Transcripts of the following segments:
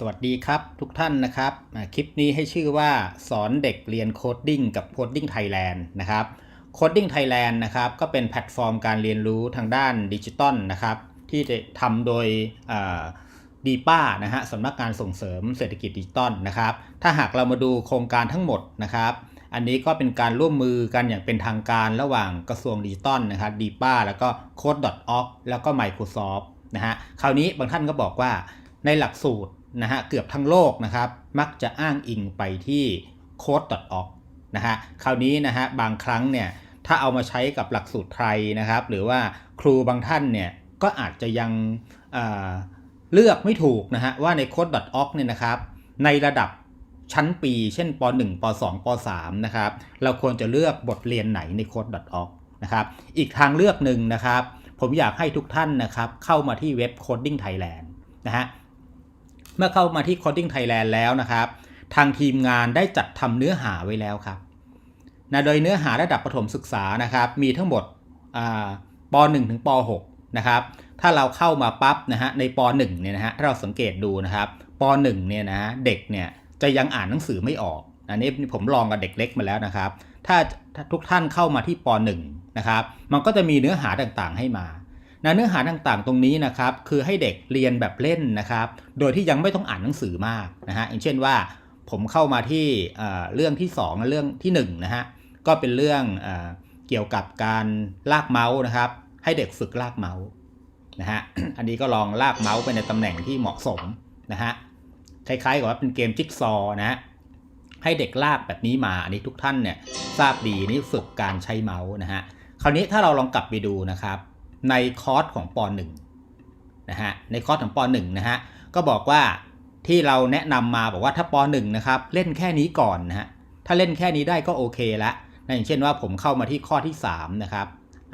สวัสดีครับทุกท่านนะครับ คลิปนี้ให้ชื่อว่าสอนเด็กเรียนโคดดิ้งกับโคดดิ้งไทยแลนด์นะครับโคดดิ้งไทยแลนด์นะครับก็เป็นแพลตฟอร์มการเรียนรู้ทางด้านดิจิตอลนะครับที่จะทำโดยดีป้านะฮะสำนักงานส่งเสริมเศรษฐกิจดิจิตอลนะครับ ถ้าหากเรามาดูโครงการทั้งหมดนะครับ อันนี้ก็เป็นการร่วมมือกันอย่างเป็นทางการระหว่างกระทรวงดิจิตอลนะครับดีป้าแล้วก็ Code.org แล้วก็ Microsoft นะฮะคราวนี้บางท่านก็บอกว่าในหลักสูตรนะฮะเกือบทั้งโลกนะครับ มักจะอ้างอิงไปที่ Code.org นะฮะคราวนี้นะฮะบางครั้งเนี่ยถ้าเอามาใช้กับหลักสูตรไทยนะครับ หรือว่าครูบางท่านเนี่ยก็อาจจะยังเเลือกไม่ถูกนะฮะว่าใน Code.org เนี่ยนะครับในระดับชั้นปีเช่นป .1 ป .2 ป .3 นะครับเราควรจะเลือกบทเรียนไหนใน Code.org นะครับอีกทางเลือกหนึ่งนะครับ ผมอยากให้ทุกท่านนะครับเข้ามาที่เว็บ Coding Thailand นะฮะ เมื่อเข้ามาที่ Coding Thailand แล้วนะครับ ทางทีมงานได้จัดทำเนื้อหาไว้แล้วครับนะโดยเนื้อหาระดับประถมศึกษานะครับ มีทั้งหมดป .1 ถึงป .6 นะครับ ถ้าเราเข้ามาปั๊บนะฮะในป .1 เนี่ยนะฮะถ้าเราสังเกตดูนะครับป .1 เนี่ยนะเด็กเนี่ยจะยังอ่านหนังสือไม่ออก อันนี้ผมลองกับเด็กเล็กมาแล้วนะครับ ถ้าทุกท่านเข้ามาที่ป .1 นะครับ มันก็จะมีเนื้อหาต่างๆให้มา นะเนื้อหาต่างๆ ตรงนี้นะครับคือให้เด็กเรียนแบบเล่นนะครับ โดยที่ยังไม่ต้องอ่านหนังสือมากนะฮะอย่างเช่นว่าผมเข้ามาที่เรื่องที่2และเรื่องที่1นะฮะก็เป็นเรื่องเอเกี่ยวกับการลากเมาส์นะครับ ให้เด็กฝึกลากเมาส์นะฮะอันนี้ก็ลองลากเมาส์ไปในตำแหน่งที่เหมาะสมนะฮะคล้ายๆกับว่าเป็นเกมจิ๊กซอว์นะฮะให้เด็กลากแบบนี้มาอันนี้ทุกท่านเนี่ยทราบดีนี่ฝึกการใช้เมาส์นะฮะคราวนี้ถ้าเราลองกลับไปดูนะครับ ในคอร์สของป .1 นะฮะในคอร์สของป .1 นะฮะก็บอกว่าที่เราแนะนำมาบอกว่าถ้าป .1 นะครับเล่นแค่นี้ก่อนนะฮะถ้าเล่นแค่นี้ได้ก็โอเคละนะอย่างเช่นว่าผมเข้ามาที่ข้อที่3นะครับ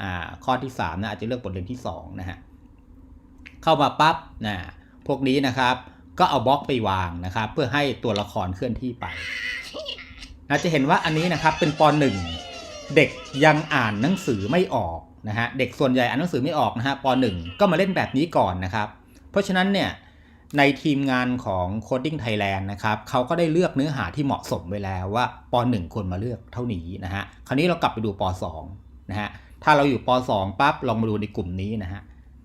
อ่าข้อที่3นะอาจจะเลือกบทเรียนที่2นะฮะเข้ามาปั๊บนะพวกนี้นะครับก็เอาบล็อกไปวางนะครับ เพื่อให้ตัวละครเคลื่อนที่ไปนะจะเห็นว่าอันนี้นะครับเป็นป .1 เด็กยังอ่านหนังสือไม่ออก นะฮะเด็กส่วนใหญ่อ่านหนังสือไม่ออกนะฮะป .1 ก็มาเล่นแบบนี้ก่อนนะครับ เพราะฉะนั้นเนี่ยในทีมงานของ Coding Thailand นะครับเขาก็ได้เลือกเนื้อหาที่เหมาะสมไว้แล้วว่าป .1 ควรมาเลือกเท่านี้นะฮะคราวนี้เรากลับไปดูป .2 นะฮะถ้าเราอยู่ป .2 ปั๊บลองมาดูในกลุ่มนี้นะฮะ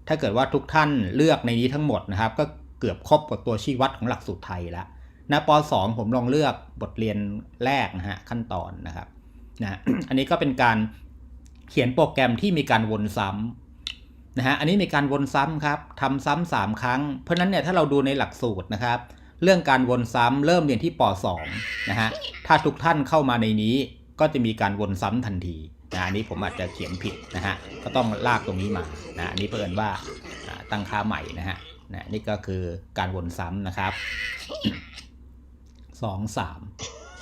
ถ้าเกิดว่าทุกท่านเลือกในนี้ทั้งหมดนะครับก็เกือบครบกับตัวชี้วัดของหลักสูตรไทยแล้วนะป .2 ผมลองเลือกบทเรียนแรกนะฮะขั้นตอนนะครับนะอันนี้ก็เป็นการ เขียนโปรแกรมที่มีการวนซ้ำนะฮะอันนี้มีการวนซ้ำครับทำซ้ำสามครั้ง เพราะนั้นเนี่ยถ้าเราดูในหลักสูตรนะครับ เรื่องการวนซ้ำเริ่มเรียนที่ป .2 นะฮะถ้าทุกท่านเข้ามาในนี้ก็จะมีการวนซ้ำทันทีนะอันนี้ผมอาจจะเขียนผิดนะฮะก็ต้องลากตรงนี้มานะอันนี้เพิ่นว่าตั้งค่าใหม่นะฮะนะนี่ก็คือการวนซ้ำนะครับสองสาม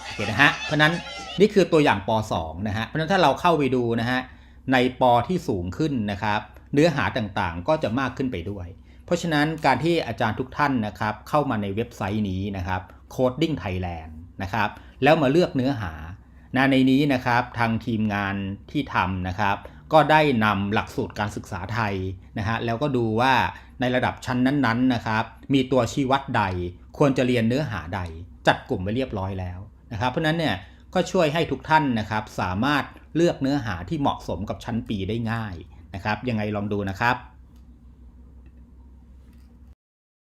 โอเคนะฮะเพราะนั้นนี่คือตัวอย่างป .2 นะฮะเพราะนั้นถ้าเราเข้าไปดูนะฮะ ในปที่สูงขึ้นนะครับ เนื้อหาต่างๆก็จะมากขึ้นไปด้วย เพราะฉะนั้นการที่อาจารย์ทุกท่านนะครับ เข้ามาในเว็บไซต์นี้นะครับ Coding Thailand นะครับ แล้วมาเลือกเนื้อหานะในนี้นะครับทางทีมงานที่ทำนะครับ ก็ได้นำหลักสูตรการศึกษาไทยนะฮะแล้วก็ดูว่าในระดับชั้นนั้นๆนะครับ มีตัวชี้วัดใดควรจะเรียนเนื้อหาใด จัดกลุ่มไว้เรียบร้อยแล้วนะครับ เพราะนั้นเนี่ยก็ช่วยให้ทุกท่านนะครับสามารถ เลือกเนื้อหาที่เหมาะสมกับชั้นปีได้ง่ายนะครับ ยังไงลองดูนะครับ